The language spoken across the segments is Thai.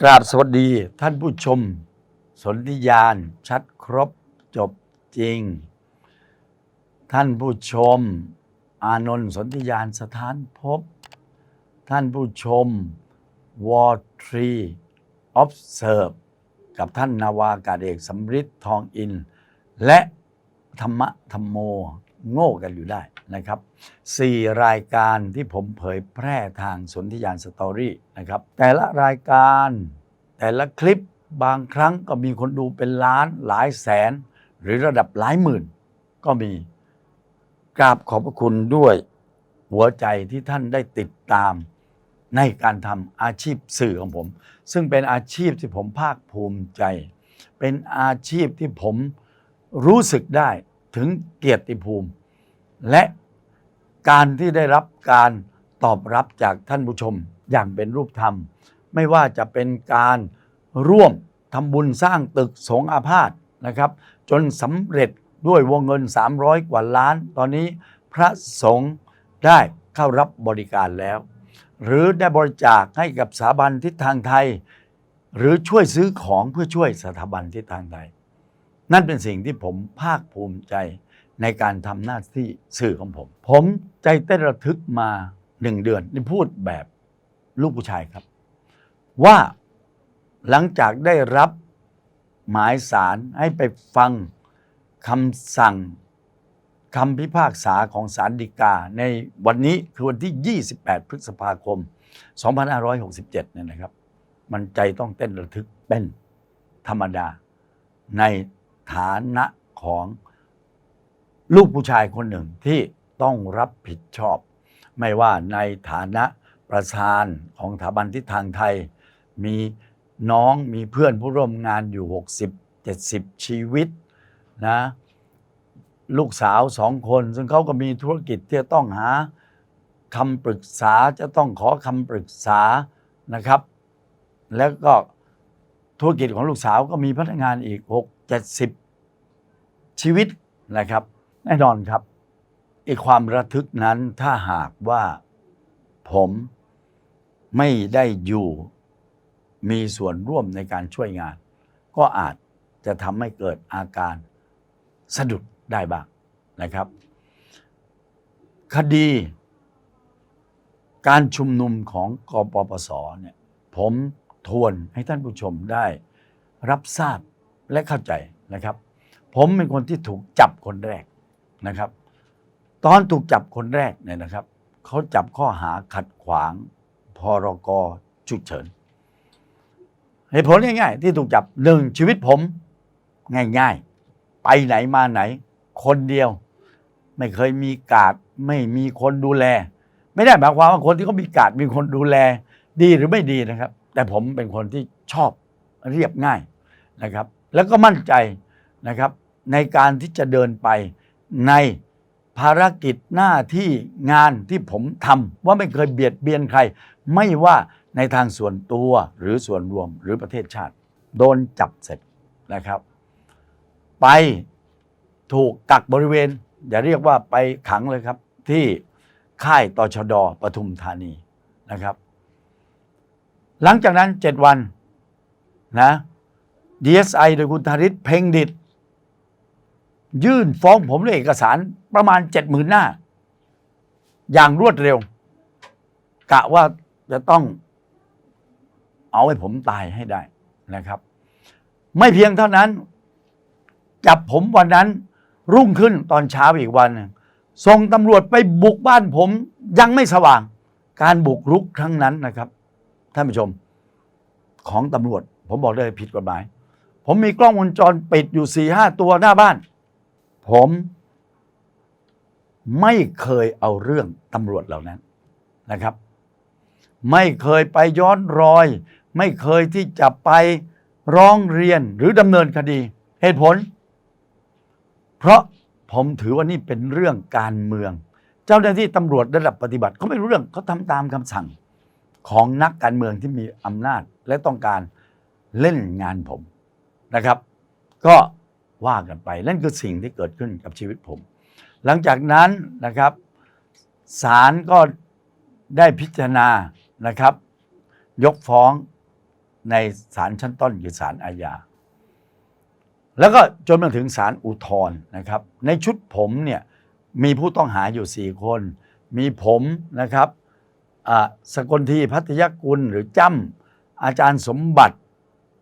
กราบสวัสดีท่านผู้ชม สนธิยานชัดครบจบจริง ท่านผู้ชม อานนท์สนธิยานสถานพบ ท่านผู้ชมวอทรีออฟเซิร์ฟกับท่านนาวากาเอกสำริดทองอิน และธรรมะธรรมโม โง่กันอยู่ได้นะครับสี่รายการที่ผมเผยแพร่ทางสนธิยานสตอรี่นะครับแต่ละรายการแต่ละคลิปบางครั้งก็มีคนดูเป็นล้านหลายแสน หรือระดับหลายหมื่น ก็มีกราบขอบพระคุณด้วยหัวใจที่ท่านได้ติดตามในการทำอาชีพสื่อของผม ซึ่งเป็นอาชีพที่ผมภาคภูมิใจ เป็นอาชีพที่ผมรู้สึกได้ถึงเกียรติภูมิ และการที่ได้รับการตอบรับจากท่านผู้ชมอย่างเป็นรูปธรรม ไม่ว่าจะเป็นการร่วมทำบุญสร้างตึกสงอาพาธนะครับ จนสำเร็จด้วยวงเงิน 300 กว่าล้าน ตอนนี้พระสงฆ์ได้เข้ารับบริการแล้ว หรือได้บริจาคให้กับสถาบันทิศทางไทย หรือช่วยซื้อของเพื่อช่วยสถาบันทิศทางไทย นั่นเป็นสิ่งที่ผมภาคภูมิใจ ในการทำหน้าที่สื่อของผม ผมใจเต้นระทึกมาหนึ่งเดือนนี่พูดแบบลูกผู้ชายครับ ว่าหลังจากได้รับหมายสารให้ไปฟังคำสั่งคำพิพากษาของศาลฎีกา ในวันนี้คือวันที่ 28 พฤษภาคม 2567เนี่ยนะครับ มันใจต้องเต้นระทึกเป็นธรรมดา ในฐานะของ ลูกผู้ชายคนหนึ่งที่ต้องรับผิดชอบ ไม่ว่าในฐานะประธานของสถาบันทิศทางไทย มีน้องมีเพื่อนผู้ร่วมงานอยู่ 60 70 ชีวิตนะลูกสาวสองคน ซึ่งเขาก็มีธุรกิจที่จะต้องหาคำปรึกษาจะต้องขอคำปรึกษานะครับ แล้วก็ธุรกิจของลูกสาวก็มีพนักงานอีก 6 70 ชีวิตนะครับ แน่นอนครับไอีกความระทึกนั้นถ้าหากว่าผมไม่ได้อยู่มีส่วนร่วมในการช่วยงาน ก็อาจจะทำให้เกิดอาการสะดุดได้บ้างนะครับ คดี การชุมนุมของกปปสเนี่ยผมทวนให้ท่านผู้ชมได้รับทราบและเข้าใจนะครับ ผมเป็นคนที่ถูกจับคนแรก นะครับ ตอนถูกจับคนแรกเนี่ยนะครับ เขาจับข้อหาขัดขวางพรกฉุกเฉินเหตุผลง่ายๆที่ถูกจับหนึ่งชีวิตผม ง่ายๆ ไปไหนมาไหน คนเดียว ไม่เคยมีกาดไม่มีคนดูแล ไม่ได้หมายความว่าคนที่เขามีกาดมีคนดูแล ดีหรือไม่ดีนะครับ แต่ผมเป็นคนที่ชอบเรียบง่ายนะครับ แล้วก็มั่นใจนะครับ ในการที่จะเดินไป ในภารกิจหน้าที่งานที่ผมทำว่าไม่เคยเบียดเบียนใคร ไม่ว่าในทางส่วนตัวหรือส่วนรวมหรือประเทศชาติ โดนจับเสร็จนะครับ ไปถูกกักบริเวณ อย่าเรียกว่าไปขังเลยครับ ที่ค่ายตชดปทุมธานีนะครับ หลังจากนั้นเจ็ดวันนะ DSI โดยคุณธาริศเพ่งดิต ยื่นฟ้องผมด้วยเอกสารประมาณเจ็ดหมื่นหน้า อย่างรวดเร็ว กะว่าจะต้องเอาให้ผมตายให้ได้นะครับ ไม่เพียงเท่านั้น จับผมวันนั้น รุ่งขึ้นตอนเช้าอีกวันส่งตำรวจไปบุกบ้านผมยังไม่สว่าง การบุกรุกครั้งนั้นนะครับ ท่านผู้ชม ของตำรวจ ผมบอกเลยผิดกฎหมาย ผมมีกล้องวงจรปิดอยู่สี่ห้าตัวหน้าบ้าน ผมไม่เคยเอาเรื่องตำรวจเหล่านั้นนะครับ ไม่เคยไปย้อนรอย ไม่เคยที่จะไปร้องเรียนหรือดำเนินคดี เหตุผล เพราะผมถือว่านี่เป็นเรื่องการเมือง เจ้าหน้าที่ตำรวจระดับปฏิบัติเขาไม่รู้เรื่องเขาทำตามคำสั่งของนักการเมืองที่มีอำนาจและต้องการเล่นงานผมนะครับ ก็ ว่ากันไป นั่นคือสิ่งที่เกิดขึ้นกับชีวิตผม หลังจากนั้นนะครับศาลก็ได้พิจารณานะครับ ยกฟ้องในศาลชั้นต้นคือศาลอาญาแล้วก็จนมาถึงศาลอุทธรณ์นะครับ ในชุดผมเนี่ยมีผู้ต้องหาอยู่ 4 คน มีผมนะครับสกลทีพัทยกุลหรือจ้ำอาจารย์สมบัติ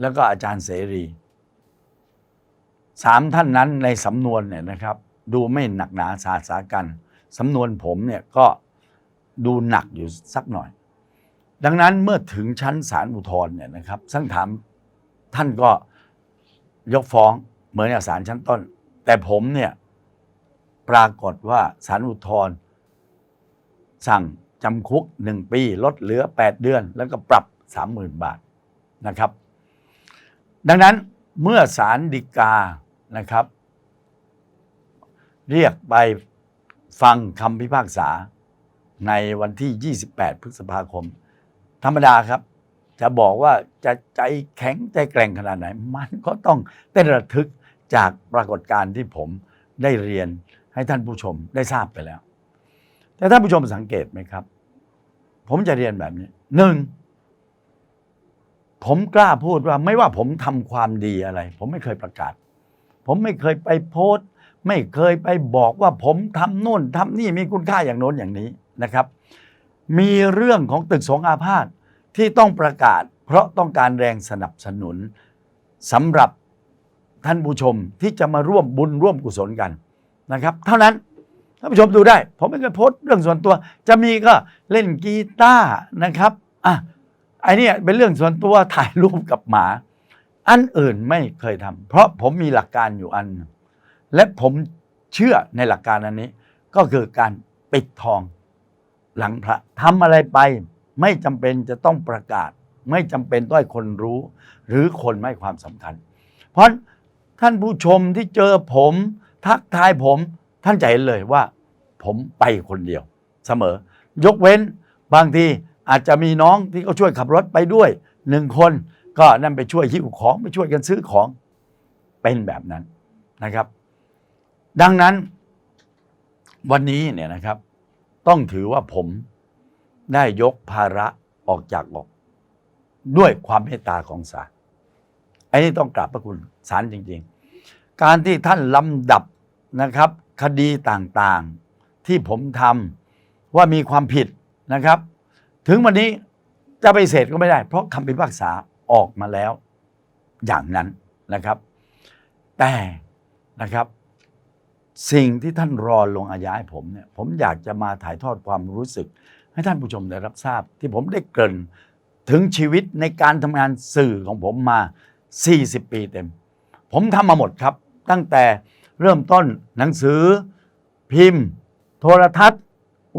แล้วก็อาจารย์เสรี สามท่านนั้นในสำนวนเนี่ยนะครับ ดูไม่หนักหนาสาสากันสำนวนผมเนี่ยก็ดูหนักอยู่สักหน่อย ดังนั้นเมื่อถึงชั้นศาลอุทธรณ์เนี่ยนะครับท่านถามท่านก็ยกฟ้องเหมือนกับศาลชั้นต้น แต่ผมเนี่ยปรากฏว่าศาลอุทธรณ์สั่งจำคุกหนึ่งปี ลดเหลือ 8 เดือน แล้วก็ปรับ 30,000 บาทนะครับ ดังนั้นเมื่อศาลฎีกา นะครับ เรียกไปฟังคำพิพากษาในวันที่ 28 พฤษภาคม ธรรมดาครับ จะบอกว่าจะใจแข็งใจแกร่งขนาดไหน มันก็ต้องเต้นระทึกจากปรากฏการณ์ที่ผมได้เรียนให้ท่านผู้ชมได้ทราบไปแล้ว แต่ท่านผู้ชมสังเกตไหมครับ ผมจะเรียนแบบนี้หนึ่งผมกล้าพูดว่าไม่ว่าผมทำความดีอะไร ผมไม่เคยประกาศ ผมไม่เคยไปโพสต์ ไม่เคยไปบอกว่าผมทำโน่นทำนี่มีคุณค่าอย่างโน้นอย่างนี้นะครับ มีเรื่องของตึกสงอาพาธที่ต้องประกาศ เพราะต้องการแรงสนับสนุนสำหรับท่านผู้ชมที่จะมาร่วมบุญร่วมกุศลกันนะครับ เท่านั้นท่านผู้ชมดูได้ ผมไม่เคยโพสต์เรื่องส่วนตัว จะมีก็เล่นกีตาร์นะครับอะไอ้นี่เป็นเรื่องส่วนตัวถ่ายรูปกับหมา อันอื่นไม่เคยทำเพราะผมมีหลักการอยู่อัน และผมเชื่อในหลักการอันนี้ ก็คือการปิดทองหลังพระทำอะไรไป ไม่จำเป็นจะต้องประกาศ ไม่จำเป็นต้องให้คนรู้ หรือคนไม่ความสำคัญ เพราะท่านผู้ชมที่เจอผม ทักทายผมท่านจะเห็นเลยว่า ผมไปคนเดียว เสมอ ยกเว้นบางทีอาจจะมีน้องที่เขาช่วยขับรถไปด้วยหนึ่งคน ก็นั่นไปช่วยหิ้วของไปช่วยกันซื้อของเป็นแบบนั้นนะครับ ดังนั้นวันนี้เนี่ยนะครับ ต้องถือว่าผมได้ยกภาระออกจากอกด้วยความเมตตาของศาลอันนี้ต้องกราบพระคุณศาลจริง ๆ การที่ท่านลำดับนะครับ คดีต่างๆที่ผมทำว่ามีความผิดนะครับ ถึงวันนี้จะไปเสร็จก็ไม่ได้ เพราะคำพิพากษา ออกมาแล้วอย่างนั้นนะครับ แต่นะครับสิ่งที่ท่านรอลงอาญาให้ผมเนี่ยผมอยากจะมาถ่ายทอดความรู้สึก ให้ท่านผู้ชมได้รับทราบ ที่ผมได้เกริ่นถึงชีวิตในการทำงานสื่อของผมมา 40 ปีเต็ม ผมทำมาหมดครับ ตั้งแต่เริ่มต้นหนังสือ พิมพ์ โทรทัศน์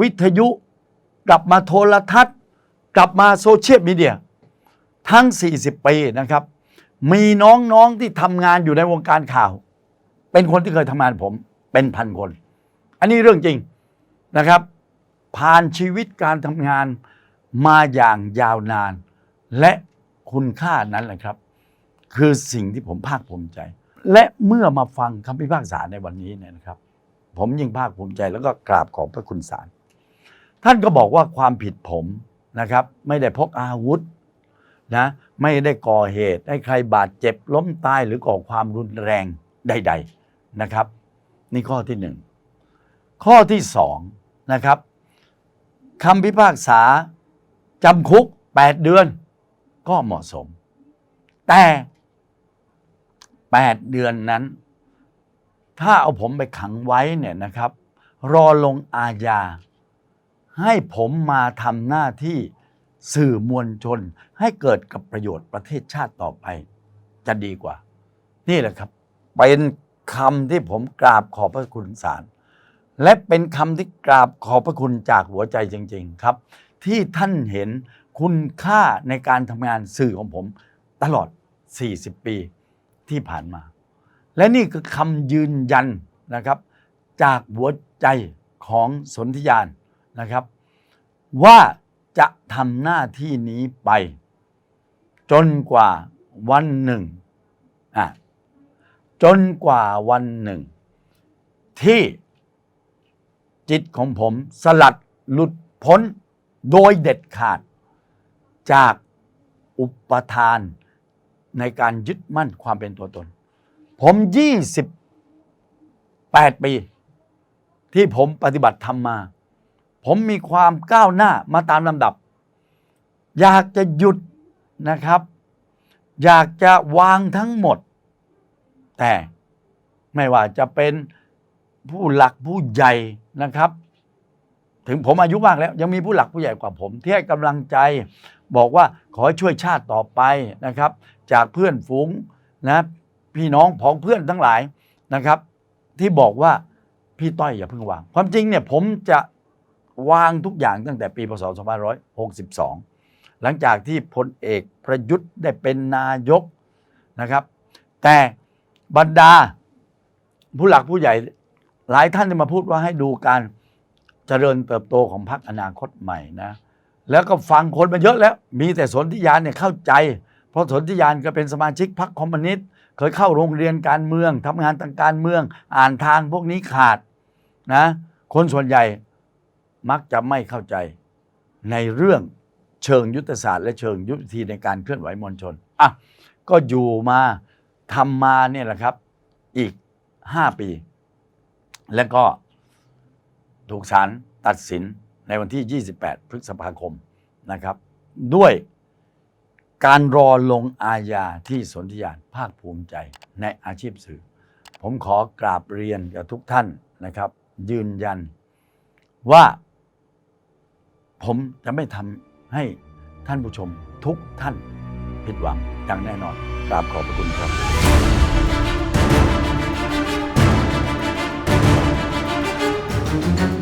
วิทยุ กลับมาโทรทัศน์ กลับมาโซเชียลมีเดีย ทั้ง 40 ปีนะครับ มีน้องๆที่ทำงานอยู่ในวงการข่าว เป็นคนที่เคยทำงานผมเป็นพันคน อันนี้เรื่องจริงนะครับ ผ่านชีวิตการทำงานมาอย่างยาวนาน และคุณค่านั้นแหละครับ คือสิ่งที่ผมภาคภูมิใจ และเมื่อมาฟังคำพิพากษาในวันนี้เนี่ยนะครับ ผมยิ่งภาคภูมิใจแล้วก็กราบขอบพระคุณศาลท่านก็บอกว่าความผิดผมนะครับ ไม่ได้พกอาวุธ นะไม่ได้ก่อเหตุให้ใครบาดเจ็บล้มตายหรือก่อความรุนแรงใด ๆนะครับ นี่ข้อที่หนึ่งข้อที่สองนะครับคำพิพากษาจำคุก 8 เดือนก็เหมาะสม แต่ 8 เดือนนั้น ถ้าเอาผมไปขังไว้เนี่ยนะครับ รอลงอาญาให้ผมมาทำหน้าที่ สื่อมวลชนให้เกิดกับประโยชน์ประเทศชาติต่อไป จะดีกว่า นี่แหละครับ เป็นคำที่ผมกราบขอบพระคุณศาลและเป็นคำที่กราบขอบพระคุณจากหัวใจจริง ๆครับ ที่ท่านเห็นคุณค่าในการทำงานสื่อของผม ตลอด 40 ปีที่ผ่านมา และนี่คือคำยืนยันนะครับ จากหัวใจของสนธิยานนะครับ ว่า จะทำหน้าที่นี้ไป จนกว่าวันหนึ่งอะจนกว่าวันหนึ่ง ที่จิตของผมสลัดหลุดพ้นโดยเด็ดขาด จากอุปทานในการยึดมั่นความเป็นตัวตน ผม28ปี ที่ผมปฏิบัติธรรมมา ผมมีความก้าวหน้ามาตามลำดับ อยากจะหยุดนะครับ อยากจะวางทั้งหมด แต่ไม่ว่าจะเป็นผู้หลักผู้ใหญ่นะครับ ถึงผมอายุมากแล้ว ยังมีผู้หลักผู้ใหญ่กว่าผม ที่ให้กำลังใจ บอกว่าขอให้ช่วยชาติต่อไปนะครับ จากเพื่อนฝูงนะพี่น้องผองเพื่อนทั้งหลายนะครับ ที่บอกว่าพี่ต้อยอย่าเพิ่งวาง ความจริงเนี่ยผมจะ วางทุกอย่างตั้งแต่ปีพศ 2562 หลังจากที่พลเอกประยุทธ์ได้เป็นนายกนะครับ แต่บรรดาผู้หลักผู้ใหญ่หลายท่านจะมาพูดว่าให้ดูการเจริญเติบโตของพรรคอนาคตใหม่นะ แล้วก็ฟังคนมาเยอะแล้ว มีแต่สนธิยานเนี่ยเข้าใจ เพราะสนธิยานก็เป็นสมาชิกพรรคคอมมิวนิสต์เคยเข้าโรงเรียนการเมืองทำงานทางการเมือง อ่านทางพวกนี้ขาดนะ คนส่วนใหญ่ มักจะไม่เข้าใจในเรื่องเชิงยุทธศาสตร์ และเชิงยุทธวิธีในการเคลื่อนไหวมวลชนอะก็อยู่มาทำมาเนี่ยแหละครับอีก 5 ปี แล้วก็ถูกศาลตัดสินในวันที่ 28 พฤษภาคมนะครับ ด้วยการรอลงอาญาที่สนธิยานภาคภูมิใจในอาชีพสื่อ ผมขอกราบเรียนกับทุกท่านนะครับ ยืนยันว่า ผมจะไม่ทำให้ท่านผู้ชมทุกท่านผิดหวังอย่างแน่นอนกราบขอบพระคุณครับ「